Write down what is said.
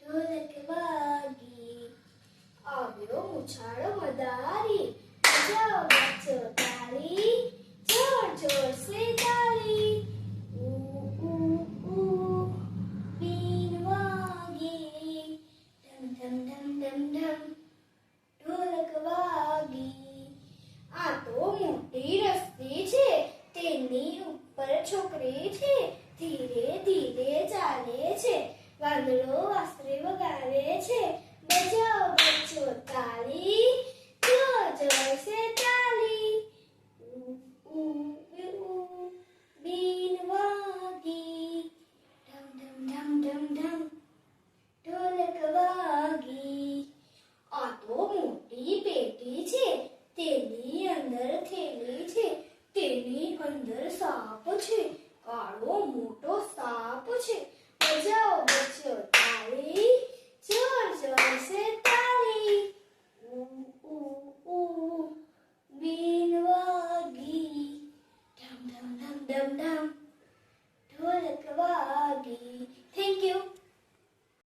ઢોલક વાગી. આવ્યો મુછાળો મદારી બચાવો બચ્ચો તારી જોર જોર સે તારી ઉ ઉ ઉ બીન વાગી ધમ ધમ ધમ ધમ ધમ ઢોલક વાગી આ તો મોટી રસ્તી છે. તેની ઉપર છોકરી છે. ધીરે ધીરે વાંદરો વાસ્ત્રી વગાડે છે. બજાઓ બચ્ચો તાલી, જો જોશે તાળી બીન વાગી. ઢમ ઢમ ઢમ ઢમ. ઢોલક વાગી. આ તો મોટી પેટી છે. તેની અંદર થેલી છે. તેની અંદર સાપ છે. કાળો મોટો